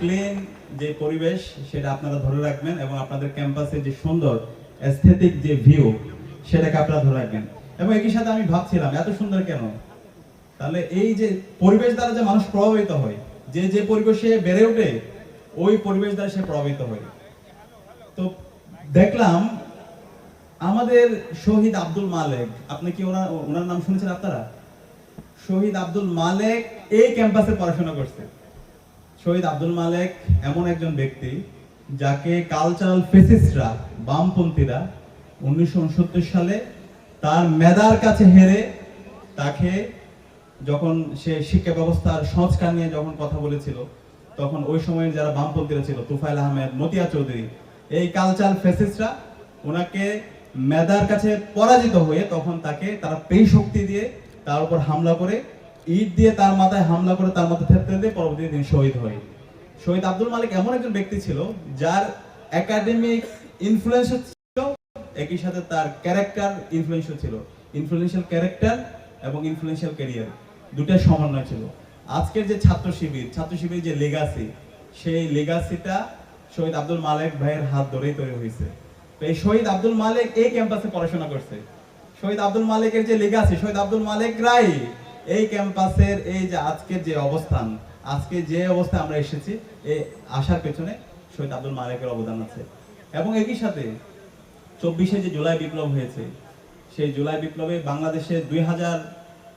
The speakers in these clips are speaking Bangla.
ক্লিন যে পরিবেশ, সেটা আপনারা ধরে রাখবেন এবং আপনাদের ক্যাম্পাসের যে সুন্দর অ্যাস্থেটিক যে ভিউ সেটাকে আপনারা ধরে রাখবেন। এবং একই সাথে আমি ভাবছিলাম, এত সুন্দর কেন? তাহলে এই যে পরিবেশ দ্বারা যে মানুষ প্রভাবিত হয়, যে যে পরিবেশে বেড়ে ওঠে, ওই পরিবেশ দ্বারা সে প্রভাবিত হয়। তো দেখলাম, আমাদের শহীদ আব্দুল মালেক, আপনি কি ওনার ওনার নাম শুনেছেন আপনারা? শহীদ আব্দুল মালেক এই ক্যাম্পাসে পড়াশোনা করছে। শহীদ আব্দুল মালেক এমন একজন ব্যক্তি যাকে কালচারাল ফেসিস্টরা বামপন্থীরা উনিশশো সালে তার মেদার কাছে হেরে তাকে যখন সে শিক্ষা ব্যবস্থার সংস্কার নিয়ে যখন কথা বলেছিল, তখন ওই সময়ে যারা বামপন্থীরা ছিল তুফাইল আহমেদ মতিয়া চৌধুরী, এই কালচারাল ফেসিস্টরা ওনাকে মেদার কাছে পরাজিত হয়ে তখন তাকে তারা পেই শক্তি দিয়ে তার উপর হামলা করে ইট দিয়ে তার মাথায় হামলা করে তার মাথায় থেপতে দিয়ে পরবর্তী দিন শহীদ হয়। শহীদ আব্দুল মালিক এমন একজন ব্যক্তি ছিল যার একাডেমিক ইনফ্লুয়েন্স ছিল, একই সাথে তার ক্যারেক্টার ইনফ্লুয়েন্সিয়াল ছিল। ইনফ্লুয়েন্সিয়াল ক্যারেক্টার এবং ইনফ্লুয়েন্সিয়াল ক্যারিয়ার দুটার সমন্বয় ছিল। আজকের যে ছাত্র শিবির ছাত্র শিবির যে লেগাসি সেই লেগাসিটা শহীদ আব্দুল মালিক ভাইয়ের হাত ধরেই তৈরি হয়েছে। তো এই শহীদ আব্দুল মালিক এই ক্যাম্পাসে পড়াশোনা করছে। শহীদ আব্দুল মালিকের যে লেগাসি শহীদ আব্দুল মালিক রাই এই ক্যাম্পাসের এই যে আজকের যে অবস্থান, আজকে যে অবস্থায় আমরা এসেছি এই আসার পেছনে শহীদ আব্দুল মালিকের অবদান আছে। এবং একই সাথে চব্বিশে যে জুলাই বিপ্লব হয়েছে, সেই জুলাই বিপ্লবে বাংলাদেশে দুই হাজার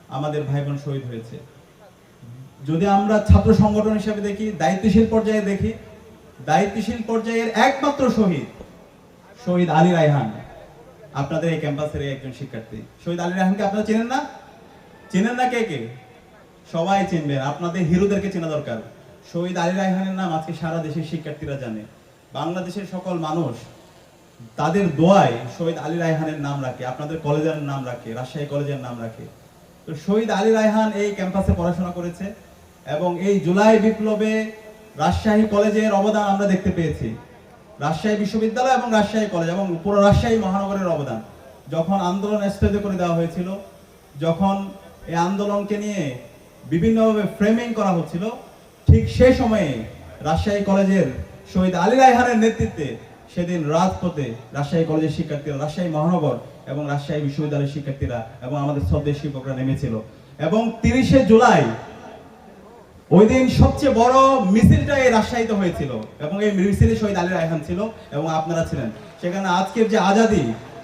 আমাদের ভাই বোন শহীদ হয়েছে। যদি আমরা ছাত্র সংগঠন হিসেবে দেখি, দায়িত্বশীল পর্যায়ে দেখি, দায়িত্বশীল পর্যায়ের একমাত্র শহীদ শহীদ আলী রায়হান। আপনাদের এই ক্যাম্পাসের একজন শিক্ষার্থী। শহীদ আলী রায়হানকে আপনারা চেনেন না? চেনেন না কে কে? সবাই চিনবেন। আপনাদের হিরোদেরকে চেনা দরকার। শহীদ আলী রায়হানের নাম আজকে সারা দেশের শিক্ষার্থীরা জানে। বাংলাদেশের সকল মানুষ তাদের দোয়ায় শহীদ আলী রায়হানের নাম রাখে। আপনাদের কলেজের নাম রাখে, রাজশাহী কলেজের নাম রাখে। তো শহীদ আলী রায়হান এই ক্যাম্পাসে পড়াশোনা করেছে এবং এই জুলাই বিপ্লবে রাজশাহী কলেজের অবদান আমরা দেখতে পেয়েছি। রাজশাহী বিশ্ববিদ্যালয় এবং রাজশাহী কলেজ এবং পুরো রাজশাহী মহানগরের অবদান। যখন আন্দোলন স্থগিত করে দেওয়া হয়েছিল, যখন এই আন্দোলনকে নিয়ে বিভিন্নভাবে ফ্রেমিং করা হচ্ছিল। ঠিক সেই সময়ে রাজশাহী কলেজের শহীদ আলী রায়হানের নেতৃত্বে সেদিন রাজপথে রাজশাহী কলেজের শিক্ষার্থীরা, রাজশাহী মহানগর এবং রাজশাহী বিশ্ববিদ্যালয়ের শিক্ষার্থীরা এবং আমাদের শ্রদ্ধেয় শিক্ষকরা নেমেছিল। এবং তিরিশে জুলাই ওই দিন সবচেয়ে বড় মিছিলটা এই রাজশাহীতে হয়েছিল এবং এই মিছিলে শহীদ আলী রায়হান ছিল এবং আপনারা ছিলেন। সেখানে আজকের যে আজাদি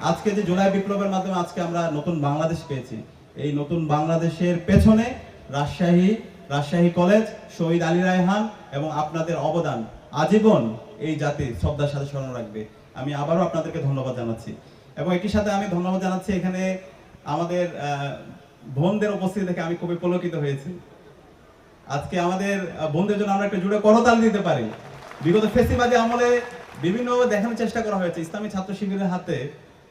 আজকে যে জুলাই বিপ্লবের মাধ্যমে আজকে আমরা নতুন বাংলাদেশ পেয়েছি। এই নতুন বাংলাদেশের পেছনে রাজশাহী রাজশাহী কলেজ, শহীদ আলী রায়হান এবং আপনাদের অবদান আজীবন এই জাতি শ্রদ্ধার সাথে স্মরণ রাখবে। আমি আবারও আপনাদেরকে ধন্যবাদ জানাচ্ছি। এবং একই সাথে আমি ধন্যবাদ জানাচ্ছি এখানে আমাদের বোনদের উপস্থিতি দেখে আমি খুবই পুলকিত হয়েছি। আজকে আমাদের বোনদের জন্য আমরা একটা জুড়ে করতাল দিতে পারি। বিগত ফেসিবাদী আমলে বিভিন্নভাবে দেখানোর চেষ্টা করা হয়েছে। ইসলামী ছাত্র শিবিরের হাতে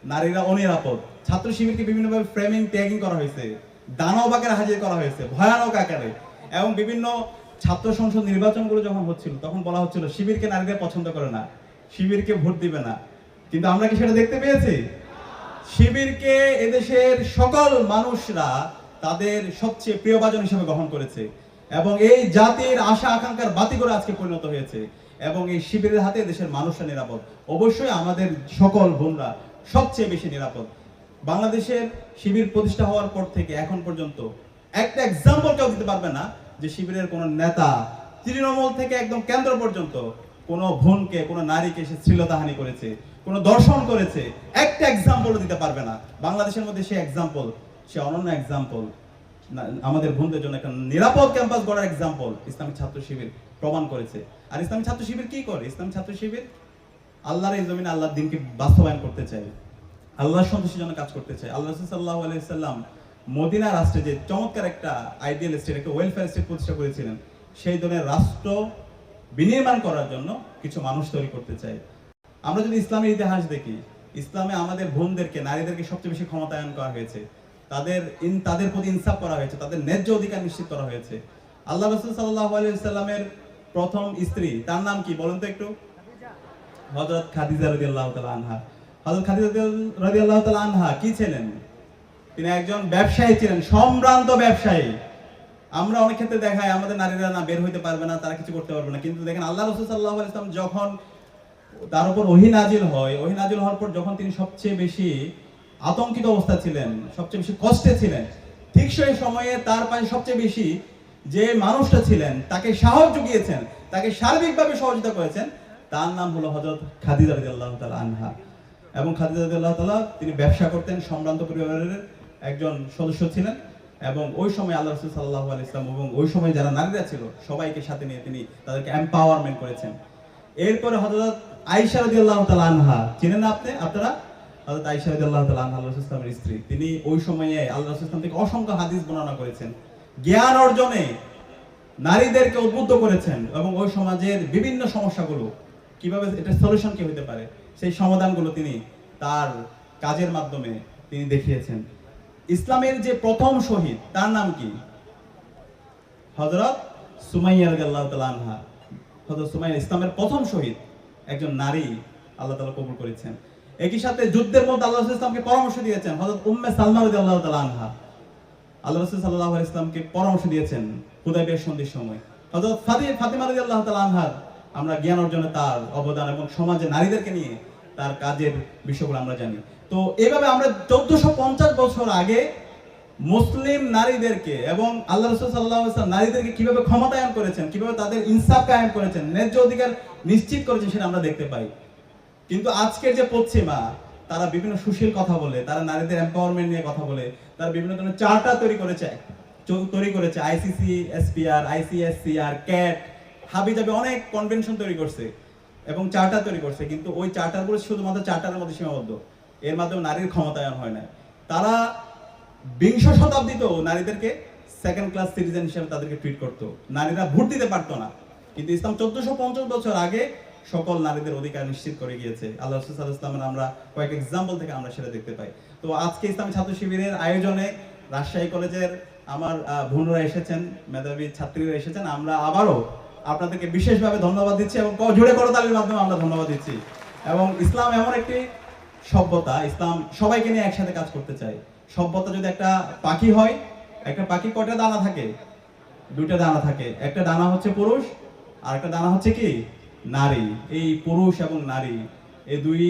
নারীরা অনিরাপদ। ছাত্র শিবিরকে বিভিন্নভাবে ফ্রেমিং ট্যাগিং করা হয়েছে। দানব আকারে হাজির করা হয়েছে। ভয়ানক আকারে। এবং বিভিন্ন ছাত্র সংসদ নির্বাচনগুলো যখন হচ্ছিল, তখন বলা হচ্ছিল, শিবিরকে নারীরা পছন্দ করে না। শিবিরকে ভোট দিবে না। কিন্তু আমরা কি সেটা দেখতে পেয়েছি? শিবিরকে এদেশের সকল মানুষরা তাদের সবচেয়ে প্রিয়ভাজন হিসেবে গ্রহণ করেছে। এবং এই জাতির আশা, আকাঙ্ক্ষার বাতি করে আজকে পরিণত হয়েছে। এবং এই শিবিরের হাতে দেশের মানুষরা নিরাপদ। অবশ্যই আমাদের সকল বোনরা সবচেয়ে বেশি নিরাপদ। বাংলাদেশের শিবির প্রতিষ্ঠা হওয়ার পর থেকে এখন পর্যন্ত একটা এক্সাম্পল কেউ দিতে পারবে না যে শিবিরের কোন নেতা তৃণমূল থেকে একদম কেন্দ্র পর্যন্ত কোন বোনকে, কোন নারীকে সে শ্লীলতাহানি করেছে, কোন দর্শন করেছে, একটা এক্সাম্পল দিতে পারবে না। বাংলাদেশের মধ্যে সে এক্সাম্পল সে অনন্য এক্সাম্পল আমাদের বোনদের জন্য একটা নিরাপদ ক্যাম্পাস গড়ার এক্সাম্পল ইসলামিক ছাত্র শিবির প্রমাণ করেছে। আর ইসলামিক ছাত্র শিবির কি করে? ইসলামিক ছাত্র শিবির আল্লাহর এই জমিনে আল্লাহর দিনকে বাস্তবায়ন করতে চায়। আল্লাহর সন্তুষ্টির জন্য কাজ করতে চায়। আল্লাহ সাল্লাহ আলাইসাল্লাম মদিনা রাষ্ট্রে যে চমৎকার একটা আইডিয়াল স্টেট একটা ওয়েলফেয়ার স্টেট প্রতিষ্ঠা করেছিলেন, সেই ধরনের রাষ্ট্র বিনির্মাণ করার জন্য কিছু মানুষ তৈরি করতে চায়। আমরা যদি ইসলামের ইতিহাস দেখি, ইসলামে আমাদের বোনদেরকে, নারীদেরকে সবচেয়ে বেশি ক্ষমতায়ন করা হয়েছে। তাদের ইন, তাদের প্রতি ইনসাফ করা হয়েছে, তাদের ন্যায্য অধিকার নিশ্চিত করা হয়েছে। আল্লাহ রসুল সাল্লাহ আলাইসাল্লামের প্রথম স্ত্রী, তার নাম কি? বলুন তো একটু। হযরত খাদিজা রাদিয়াল্লাহু তাআলা আনহা। হযরত খাদিজা রাদিয়াল্লাহু তাআলা আনহা কি ছিলেন? তিনি একজন ব্যবসায়ী ছিলেন, সম্ভ্রান্ত ব্যবসায়ী। আমরা অনেক ক্ষেত্রে দেখাই, আমাদের নারীরা না বের হইতে পারবে না, তারা কিছু করতে পারবে না। কিন্তু দেখেন, আল্লাহ রসুল সাল্লাহ ইসলাম যখন তার উপর ওহি নাজিল হয়, ওহি নাজিল হওয়ার পর যখন তিনি সবচেয়ে বেশি আতঙ্কিত অবস্থা ছিলেন, সবচেয়ে বেশি কষ্টে ছিলেন, ঠিক সেই সময়ে তার পাশে সবচেয়ে বেশি যে মানুষটা ছিলেন, তাকে সাহস জুগিয়েছেন, তাকে সার্বিকভাবে সহযোগিতা করেছেন, তার নাম হলো হজরত খাদিজা রাদিয়াল্লাহু তাআলা আনহা। এবং খাদিজা রাদিয়াল্লাহু তাআলা তিনি ব্যবসা করতেন, সম্ভ্রান্ত পরিবারের একজন সদস্য ছিলেন এবং ওই সময় আল্লাহ রসুল সাল্লাহ ইসলাম এবং ওই সময় যারা নারীরা ছিল, সবাইকে সাথে নিয়ে তিনি তাদেরকে এম্পাওয়ারমেন্ট করেছেন। এরপরে হযরত আয়েশা রাদিয়াল্লাহু তাআলা আনহা, চিনেন আপনি, আপনারা? হযরত আয়েশা রাদিয়াল্লাহু তাআলা আনহা আল্লাহ ইসলামের স্ত্রী। তিনি ওই সময়ে আল্লাহ রাসূল ইসলাম থেকে অসংখ্য হাদিস বর্ণনা করেছেন। জ্ঞান অর্জনে নারীদেরকে উদ্বুদ্ধ করেছেন এবং ওই সমাজের বিভিন্ন সমস্যাগুলো কীভাবে এটা সলিউশন কি হতে পারে? সেই সমাধানগুলো তিনি তার কাজের মাধ্যমে তিনি দেখিয়েছেন। ইসলামের যে প্রথম শহীদ, তার নাম কি? হযরত সুমাইয়া তাআলা আনহা। হযরত সুমাইয়া, ইসলামের প্রথম শহীদ, একজন নারী আল্লাহ তাআলা কবুল করেছেন। একই সাথে যুদ্ধের মধ্যে আল্লাহ ইসলামকে পরামর্শ দিয়েছেন। হযরত উম্মে সালমা রাদিয়াল্লাহু তাআলা আনহা। আল্লাহ রাসূল আলাইহি ইসলামকে পরামর্শ দিয়েছেন হুদায়বিয়ার সন্ধির সময়। হযরত ফাতি, ফাতিমা রাদিয়াল্লাহু তাআলা আনহার আমরা জ্ঞান অর্জনে তার অবদান এবং সমাজে নারীদেরকে নিয়ে তার কাজের বিষয়গুলো আমরা জানি। তো এভাবে আমরা চোদ্দশো পঞ্চাশ বছর আগে মুসলিম নারীদেরকে এবং আল্লাহ রসুল সাল্লাহ নারীদেরকে কীভাবে ক্ষমতায়ন করেছেন, কীভাবে তাদের ইনসাফ কায়েম করেছেন, ন্যায্য অধিকার নিশ্চিত করেছেন সেটা আমরা দেখতে পাই। কিন্তু আজকের যে পশ্চিমা, তারা বিভিন্ন সুশীল কথা বলে, তারা নারীদের এম্পাওয়ারমেন্ট নিয়ে কথা বলে, তারা বিভিন্ন ধরনের চার্টার তৈরি করেছে তৈরি করেছে আইসিসি এসপিআর আইসিএসসিআর ক্যাট হাবি যাবে অনেক কনভেনশন তৈরি করছে এবং চার্টার তৈরি করছে, কিন্তু ওই চার্টারগুলো শুধুমাত্র চার্টারের মধ্যে সীমাবদ্ধ। এর মাধ্যমে নারীর ক্ষমতায়ন হয় না তারা বিংশ শতাব্দীতেও নারীদেরকে সেকেন্ড ক্লাস সিটিজেন হিসেবে তাদেরকে ট্রিট করতো। নারীরা ভোট দিতে পারতো না। কিন্তু ইসলাম চোদ্দশো পঞ্চাশ বছর আগে সকল নারীদের অধিকার নিশ্চিত করে গিয়েছে। আল্লাহ রসুল ইসলামের আমরা কয়েক এক্সাম্পল থেকে আমরা সেটা দেখতে পাই। তো আজকে ইসলামী ছাত্র শিবিরের আয়োজনে রাজশাহী কলেজের আমার বোনরা এসেছেন, মেধাবী ছাত্রীরা এসেছেন। আমরা আবারও আপনাদেরকে বিশেষভাবে ধন্যবাদ দিচ্ছি এবং জোরে করতালির মাধ্যমে আমরা ধন্যবাদ দিচ্ছি। এবং ইসলাম এমন একটি সভ্যতা, ইসলাম সবাইকে নিয়ে একসাথে কাজ করতে চাই সভ্যতা যদি একটা পাখি হয়, একটা পাখি কয়টা দানা থাকে? দুইটা দানা থাকে। একটা দানা হচ্ছে পুরুষ, আর একটা দানা হচ্ছে কি? নারী। এই পুরুষ এবং নারী, এই দুই,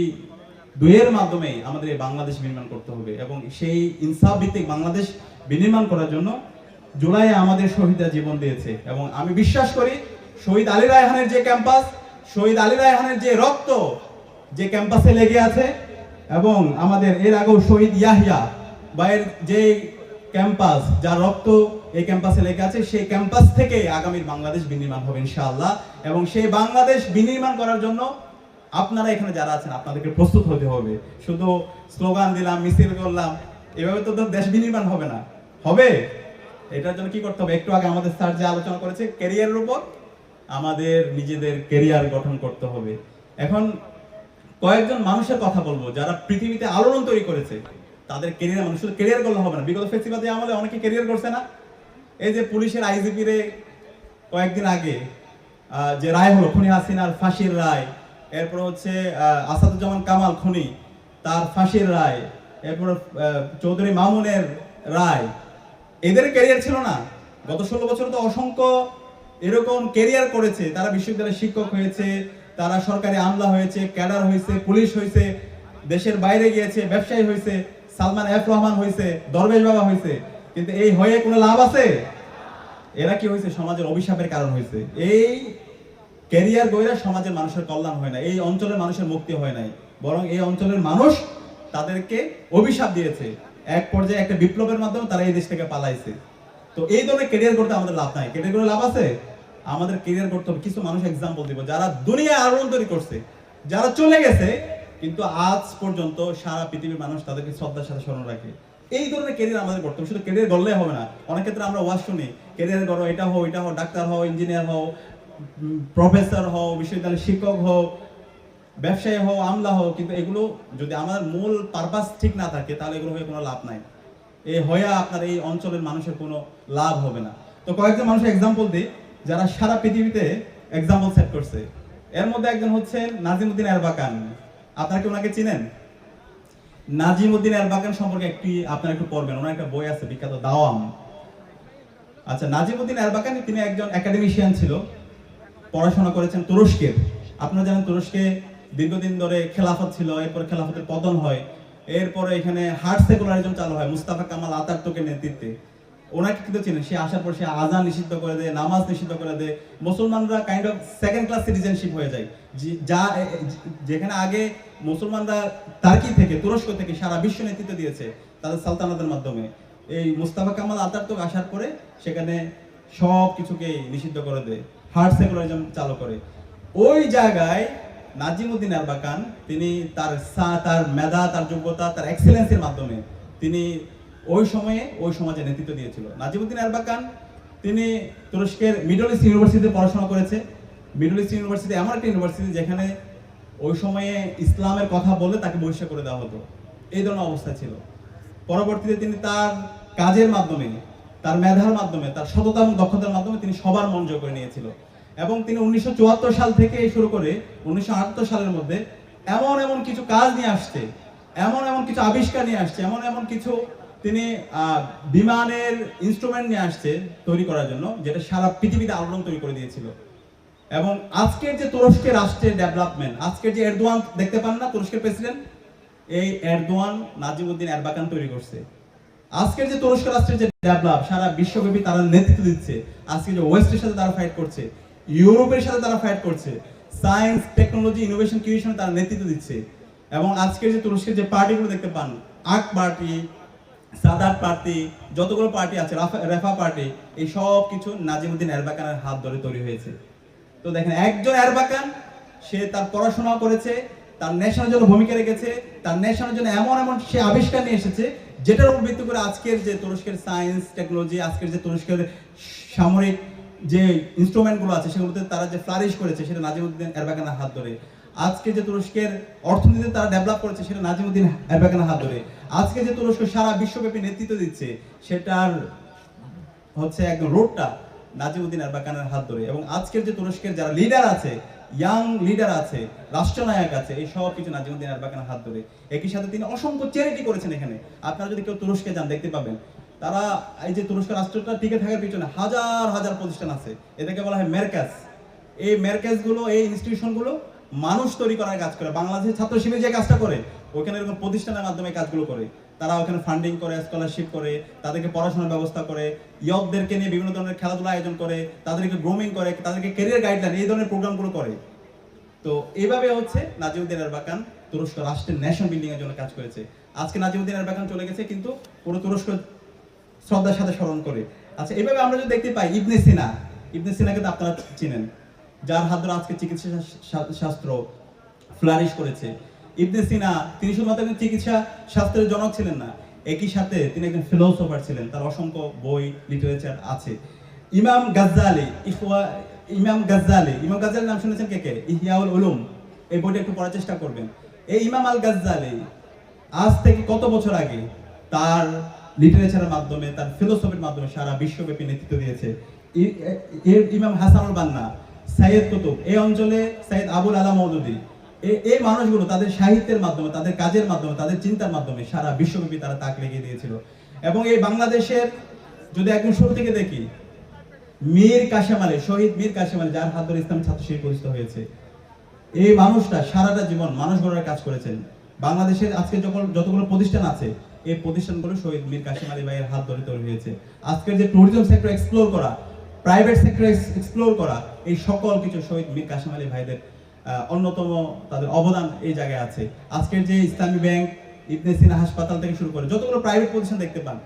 দুইয়ের মাধ্যমে আমাদের এই বাংলাদেশ নির্মাণ করতে হবে এবং সেই ইনসাফ ভিত্তিক বাংলাদেশ বিনির্মাণ করার জন্য জুলাই আমাদের শহীদরা জীবন দিয়েছে। এবং আমি বিশ্বাস করি শহীদ আলী রায়হানের যে ক্যাম্পাস, শহীদ আলী রায়হানের যে রক্ত যে ক্যাম্পাসে লেগে আছে, এবং আমাদের এর আগেও শহীদ ইয়াহিয়া বা এর যে ক্যাম্পাস, যার রক্ত এই ক্যাম্পাসে লেগে আছে, সেই ক্যাম্পাস থেকে আগামীর বাংলাদেশ বিনির্মাণ হবে ইনশাআল্লাহ। এবং সেই বাংলাদেশ বিনির্মাণ করার জন্য আপনারা এখানে যারা আছেন, আপনাদেরকে প্রস্তুত হতে হবে। শুধু স্লোগান দিলাম, মিছিল করলাম, এভাবে তো দেশ বিনির্মাণ হবে না। হবে? এটার জন্য কি করতে হবে? একটু আগে আমাদের স্যার যে আলোচনা করেছে ক্যারিয়ারের উপর আমাদের নিজেদের কেরিয়ার গঠন করতে হবে। এখন কয়েকজন মানুষের কথা বলব, যারা পৃথিবীতে আলোড়ন তৈরি করেছে, তাদের কেরিয়ার মানুষ শুধু ক্যারিয়ার করলে হবে না। বিগত ফেস্টিভালে আমলে অনেকে কেরিয়ার করছে না। এই যে পুলিশের আইজিপি রে কয়েকদিন আগে যে রায় হলো, খুনি হাসিনার ফাঁসির রায়, এরপর হচ্ছে আসাদুজ্জামান কামাল খুনি, তার ফাঁসির রায়, এরপর চৌধুরী মামুনের রায়, এদের ক্যারিয়ার ছিল না। গত ষোলো বছর তো অসংখ্য এরকম ক্যারিয়ার করেছে, তারা বিশ্ববিদ্যালয়ের শিক্ষক হয়েছে, তারা সরকারি আমলা হয়েছে, ক্যাডার হয়েছে, পুলিশ হয়েছে, দেশের বাইরে গিয়েছে, ব্যবসায়ী হয়েছে, সালমান এফ রহমান হয়েছে, দরবেশ বাবা হয়েছে। কিন্তু এই হয়ে কোনো লাভ আছে? এরা কি হয়েছে? সমাজের অভিশাপের কারণ হয়েছে। এই ক্যারিয়ার গইরা সমাজের মানুষের কল্যাণ হয় না, এই অঞ্চলের মানুষের মুক্তি হয় নাই। বরং এই অঞ্চলের মানুষ তাদেরকে অভিশাপ দিয়েছে। এক পর্যায়ে একটা বিপ্লবের মাধ্যমে তারা এই দেশ থেকে পালাইছে। তো এই ধরনের ক্যারিয়ার করতে আমাদের লাভ নাই। ক্যারিয়ার করে লাভ আছে? আমাদের ক্যারিয়ার করতে হবে। কিছু মানুষ এক্সাম্পল দিব। যারা দুনিয়ায় আলোড়ন তৈরি করছে, যারা চলে গেছে, কিন্তু আজ পর্যন্ত সারা পৃথিবীর মানুষ তাদেরকে শ্রদ্ধার সাথে স্মরণ রাখে। এই ধরনের ক্যারিয়ার আমাদের করতে হবে। শুধু ক্যারিয়ার গড়লে হবে না। অনেক ক্ষেত্রে আমরা ওয়াজ শুনি কেরিয়ার করো এটা হও এটা হও, ডাক্তার হও ইঞ্জিনিয়ার হও প্রফেসর হও, বিশ্ববিদ্যালয়ের শিক্ষক হও, ব্যবসায়ী হও, আমলা হও, কিন্তু এগুলো যদি আমার মূল পারপাস ঠিক না থাকে, তাহলে এগুলো হয়ে কোনো লাভ নাই। এই হয়ে আপনার এই অঞ্চলের মানুষের কোনো লাভ হবে না। তো কয়েকজন মানুষের এক্সাম্পল দিই, যারা সারা পৃথিবীতে এক্সাম্পল সেট করছে। এর মধ্যে একজন হচ্ছে নাজিমুদ্দিন এরবাকান। আপনারা কি ওনাকে চিনেন? নাজিমুদ্দিন এরবাকান সম্পর্কে একটি আপনারা একটু পড়বেন, ওনার একটা বই আছে, বিখ্যাত দাওয়াম। আচ্ছা নাজিমুদ্দিন এরবাকান তিনি একজন একাডেমিশিয়ান ছিল, পড়াশোনা করেছেন তুরস্কের। আপনারা জানেন তুরস্কে দীর্ঘদিন ধরে খেলাফত ছিল, এরপর খেলাফতের পতন হয়। এরপরে এখানে হার্ড সেকুলারিজম চালু হয়, মুস্তাফা কামাল আতাতুর্কের নেতৃত্বে। ওনাকে কিন্তু চিনেন, সে আসার পর সে আজান নিষিদ্ধ করে দেয়, নামাজ নিষিদ্ধ করে দেয়। মুসলমানরা kind of second class citizenship হয়ে যায়। যা যেখানে আগে মুসলমানরা তার্কি থেকে, তুরস্ক থেকে সারা বিশ্ব নেতৃত্ব দিয়েছে তাদের সালতানাতের মাধ্যমে। এই মুস্তাফা কামাল আতাতুর্ক আসার পরে সেখানে সব কিছুকে নিষিদ্ধ করে দেয় হার্ড সেকুলারিজম চালু করে। ওই জায়গায় নাজিমুদ্দিন আরবাকান তিনি তার সা- তার মেধা, তার যোগ্যতা, তার এক্সেলেন্সের মাধ্যমে তিনি ওই সময়ে ওই সমাজে নেতৃত্ব দিয়েছিল। নাজিমুদ্দিন আরবাকান তিনি তুরস্কের মিডল ইস্ট ইউনিভার্সিটিতে পড়াশোনা করেছে। মিডল ইস্ট ইউনিভার্সিটি এমন একটা ইউনিভার্সিটি যেখানে ওই সময়ে ইসলামের কথা বলে তাকে বহিষ্কার করে দেওয়া হতো। এই ধরনের অবস্থা ছিল। পরবর্তীতে তিনি তার কাজের মাধ্যমে, তার মেধার মাধ্যমে, তার সততা এবং দক্ষতার মাধ্যমে তিনি সবার মন জয় করে নিয়েছিল। এবং তিনি উনিশশো চুয়াত্তর সাল থেকে শুরু করে উনিশশো সালের মধ্যে এমন এমন কিছু কাজ নিয়ে আসছে, এমন এমন কিছু আবিষ্কার নিয়ে আসছে, এমন এমন কিছু তিনি বিমানের ইনস্ট্রুমেন্ট নিয়ে আসছে তৈরি করার জন্য, যেটা সারা পৃথিবীতে আলোড়ন তৈরি করে দিয়েছিল। এবং আজকের যে তুরস্কের রাষ্ট্রের ডেভেলপমেন্ট আজকের যে এরদোয়ান, দেখতে পান না তুরস্কের প্রেসিডেন্ট এই এরদোয়ান নাজিমুদ্দিন এরবাকান তৈরি করছে। আজকের যে তুরস্ক রাষ্ট্রের যে ডেভেলপ সারা বিশ্বব্যাপী তারা নেতৃত্ব দিচ্ছে। আজকে যে ওয়েস্টের সাথে তারা ফাইট করছে। ইউরোপের সাথে তারা ফাইট করছে। সায়েন্স টেকনোলজি ইনোভেশন ক্রিয়েশন তারা নেতৃত্ব দিচ্ছে। এবং আজকের যে তুরস্কের যে পার্টিগুলো দেখতে পান, আক পার্টি, সাদাত পার্টি, যতগুলো পার্টি আছে, রাফা- পার্টি, এই সব কিছু নাজিমুদ্দিন এরবাকানের হাত ধরে তৈরি হয়েছে। তো দেখেন, একজন এরবাকান, সে তার পড়াশোনা করেছে, তার নেশনের জন্য ভূমিকা রেখেছে, তার নেশনের জন্য এমন এমন সে আবিষ্কার নিয়ে এসেছে, যেটার উপর ভিত্তি করে আজকের যে তুরস্কের সায়েন্স টেকনোলজি আজকের যে তুরস্কের সামরিক যে ইনস্ট্রুমেন্টগুলো আছে, সেগুলোতে তারা যে ফ্লারিশ করেছে, সেটা নাজিমুদ্দিন এরবাকানের হাত ধরে। আজকে যে তুরস্কের অর্থনীতি তারা ডেভেলপ করেছে, সেটা নাজিমুদ্দিন এরবাকানের হাত ধরে। আজকে যে তুরস্ক সারা বিশ্বব্যাপী নেতৃত্ব দিচ্ছে, সেটার হচ্ছে একদম রোডটা নাজিমুদ্দিন আরবাকানের হাত ধরে। এবং আজকের যে তুরস্কের যারা লিডার আছে ইয়াং লিডার আছে, রাষ্ট্রনায়ক আছে, এই সব কিছু নাজিমুদ্দিন আরবাকানের হাত ধরে। একই সাথে তিনি অসংখ্য চ্যারিটি করেছেন এখানে। আপনারা যদি কেউ তুরস্কে যান, দেখতে পাবেন। তারা এই যে তুরস্ক রাষ্ট্রটা টিকে থাকার পিছনে হাজার হাজার প্রতিষ্ঠান আছে। এদেরকে বলা হয় মেরকাজ এই মেরকাজগুলো এই ইনস্টিটিউশনগুলো মানুষ তৈরি করার কাজ করে। বাংলাদেশের ছাত্র শিবির যে কাজটা করে, ওখানে এরকম প্রতিষ্ঠানের মাধ্যমে কাজগুলো করে। তারা ওখানে ফান্ডিং করে স্কলারশিপ করে, তাদেরকে পড়াশোনার ব্যবস্থা করে, ইয়কদেরকে নিয়ে বিভিন্ন ধরনের খেলাধুলা আয়োজন করে, তাদেরকে গ্রুমিং করে, তাদেরকে কেরিয়ার গাইডলাইন এই ধরনের প্রোগ্রামগুলো করে। তো এইভাবে হচ্ছে নাজিমুদ্দিন আরবাকান তুরস্ক রাষ্ট্রের ন্যাশন বিল্ডিং এর জন্য কাজ করেছে। আজকে নাজিমুদ্দিন আরবাকান চলে গেছে, কিন্তু পুরো তুরস্ক শ্রদ্ধার সাথে স্মরণ করে। আচ্ছা এইভাবে আমরা যদি দেখতে পাই, ইবনে সিনা। ইবনে সিনাকে তো আপনারা চিনেন। যার হাত ধরে আজকে চিকিৎসা শাস্ত্র ফ্লারিশ করেছে। ইবনে সিনা, তিনি শুধুমাত্র একজন চিকিৎসা শাস্ত্রের জনক ছিলেন না, একই সাথে তিনি একজন ফিলোসোফার ছিলেন। তার অসংখ্য বই লিটারেচার আছে। ইমাম গাজ্জালি ইফওয়া ইমাম গাজ্জালি, ইমাম গাজ্জালির নাম শুনেছেন কে কে? ইহিয়াউল উলুম। এই বইটা একটু পড়ার চেষ্টা করবেন। এই ইমাম আল গাজ্জালি আজ থেকে কত বছর আগে তার লিটারেচারের মাধ্যমে, তার ফিলোসফির মাধ্যমে সারা বিশ্বব্যাপী নেতৃত্ব দিয়েছে। ইমাম হাসানুল বান্না, সাইয়েদ কুতুব, এই অঞ্চলে সাইয়েদ আবুল আলা মৌদুদি এই মানুষগুলো তাদের সাহিত্যের মাধ্যমে, তাদের কাজের মাধ্যমে, তাদের চিন্তার মাধ্যমে সারা বিশ্বব্যাপী তারা তাক লেগে দিয়েছিল। এবং এই বাংলাদেশের, যদি একদম শুরু থেকে দেখি, মীর কাশেম আলী, শহীদ মীর কাশেম আলী, যার হাত ধরে ইসলাম ছাত্র শিবির প্রতিষ্ঠিত হয়েছে, এই মানুষটা সারাটা জীবন মানুষ গড়ার কাজ করেছেন। বাংলাদেশের আজকে যখন যতগুলো প্রতিষ্ঠান আছে এই প্রতিষ্ঠানগুলো শহীদ মীর কাশিম আলী ভাইয়ের হাত ধরে তৈরি হয়েছে। আজকের যে ট্যুরিজম সেক্টর এক্সপ্লোর করা প্রাইভেট সেক্টর এক্সপ্লোর করা, এই সকল কিছু শহীদ মীর কাশিম আলী ভাইদের অন্যতম তাদের অবদান এই জায়গায় আছে। আজকের যে ইসলামী ব্যাংক, ইবনে সিনা হাসপাতাল থেকে শুরু করে যতগুলো প্রাইভেট প্রতিষ্ঠান দেখতে পান,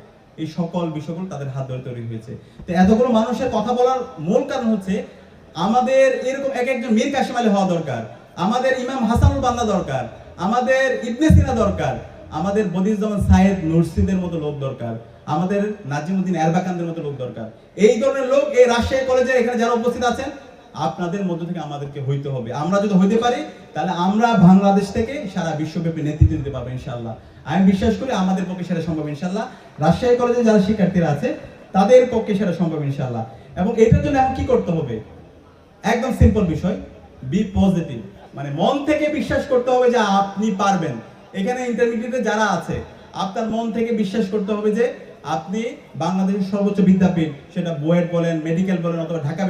এই সকল বিষয়গুলো তাদের হাত ধরে তৈরি হয়েছে। তো এতগুলো মানুষের কথা বলার মূল কারণ হচ্ছে, আমাদের এরকম এক একজন মীর কাশিম আলী হওয়া দরকার। আমাদের ইমাম হাসানুল বান্দা দরকার। আমাদের ইবনে সিনা দরকার। আমাদের বদিউজ্জামান সাহেব, নুরসিদের মতো লোক দরকার। আমাদের নাজিমুদ্দিন এরবাকানদের মতো লোক দরকার। এই ধরনের লোক এই রাজশাহী কলেজের এখানে যারা উপস্থিত আছেন, আপনাদের মধ্য থেকে আমাদেরকে হইতে হবে। আমরা যদি হইতে পারি, তাহলে আমরা বাংলাদেশ থেকে সারা বিশ্বব্যাপী নেতৃত্ব দিতে পারব ইনশাল্লাহ আমি বিশ্বাস করি আমাদের পক্ষে সেটা সম্ভব ইনশাল্লাহ রাজশাহী কলেজে যারা শিক্ষার্থীরা আছে, তাদের পক্ষে সেটা সম্ভব ইনশাল্লাহ এবং এটার জন্য এখন কি করতে হবে? একদম সিম্পল বিষয় বি পজিটিভ মানে মন থেকে বিশ্বাস করতে হবে যে আপনি পারবেন। এখানে ইন্টারমিডিয়েটে যারা আছে, আপনার মন থেকে বিশ্বাস করতে হবে যে আপনি বাংলাদেশের সর্বোচ্চ বিদ্যাপীঠ, সেটা বুয়েট বলেন, মেডিকেল বলেন অথবা ঢাকা